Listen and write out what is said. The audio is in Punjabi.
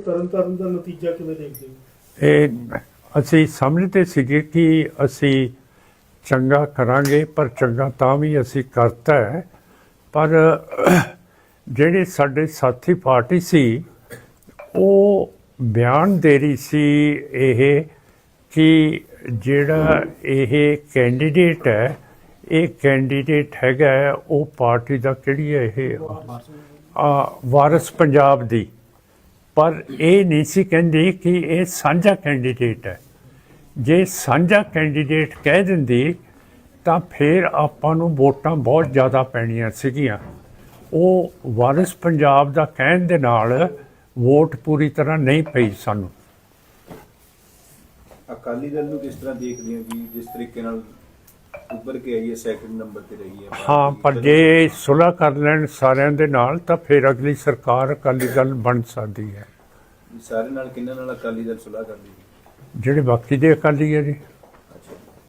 ਤਰਨ ਤਾਰਨ ਦਾ ਨਤੀਜਾ ਕਿਵੇਂ ਦੇਖਦੇ ਹੋ? ਇਹ ਅਸੀਂ ਸਮਝਦੇ ਸੀਗੇ ਕਿ ਅਸੀਂ ਚੰਗਾ ਕਰਾਂਗੇ ਪਰ ਚੰਗਾ ਤਾਂ ਵੀ ਅਸੀਂ ਕਰਤਾ ਹੈ। ਪਰ ਜਿਹੜੇ ਸਾਡੇ ਸਾਥੀ ਪਾਰਟੀ ਸੀ ਉਹ ਬਿਆਨ ਦੇ ਰਹੀ ਸੀ ਇਹ ਕਿ ਜਿਹੜਾ ਇਹ ਕੈਂਡੀਡੇਟ ਹੈ ਇਹ ਕੈਂਡੀਡੇਟ ਹੈਗਾ ਉਹ ਪਾਰਟੀ ਦਾ ਕਿਹੜੀ ਹੈ ਇਹ? ਆ ਵਾਰਸ ਪੰਜਾਬ ਦੀ। ਪਰ ਇਹ ਨਹੀਂ ਸੀ ਕਹਿੰਦੀ ਕਿ ਇਹ ਸਾਂਝਾ ਕੈਂਡੀਡੇਟ ਹੈ। ਜੇ ਸਾਂਝਾ ਕੈਂਡੀਡੇਟ ਕਹਿ ਦਿੰਦੀ, ਤਾਂ ਫਿਰ ਆਪਾਂ ਨੂੰ ਵੋਟਾਂ ਬਹੁਤ ਜ਼ਿਆਦਾ ਪੈਣੀਆਂ ਸੀਗੀਆਂ। ਉਹ ਵਾਰਿਸ ਪੰਜਾਬ ਦਾ ਕਹਿਣ ਦੇ ਨਾਲ ਵੋਟ ਪੂਰੀ ਤਰ੍ਹਾਂ ਨਹੀਂ ਪਈ ਸਾਨੂੰ। ਅਕਾਲੀ ਦਲ ਨੂੰ ਕਿਸ ਤਰ੍ਹਾਂ ਦੇਖਦੇ ਹੋ ਜੀ? ਜਿਸ ਤਰੀਕੇ ਨਾਲ ਉੱਭਰ ਕੇ ਆਈ ਹੈ ਸੈਕਿੰਡ ਨੰਬਰ ਤੇ ਰਹੀ ਹੈ ਹਾਂ ਪਰ ਜੇ ਸੁਲ੍ਹਾ ਕਰ ਲੈਣ ਸਾਰਿਆਂ ਦੇ ਨਾਲ ਤਾਂ ਫਿਰ ਅਗਲੀ ਸਰਕਾਰ ਅਕਾਲੀ ਦਲ ਬਣ ਸਕਦੀ ਹੈ। ਸਾਰੇ ਨਾਲ ਕਿੰਨਾਂ ਨਾਲ ਅਕਾਲੀ ਦਲ ਸੁਲਾਹ ਕਰ ਲਈ ਜਿਹੜੇ ਬਾਕੀ ਦੇ ਅਕਾਲੀ ਹੈ ਜੀ।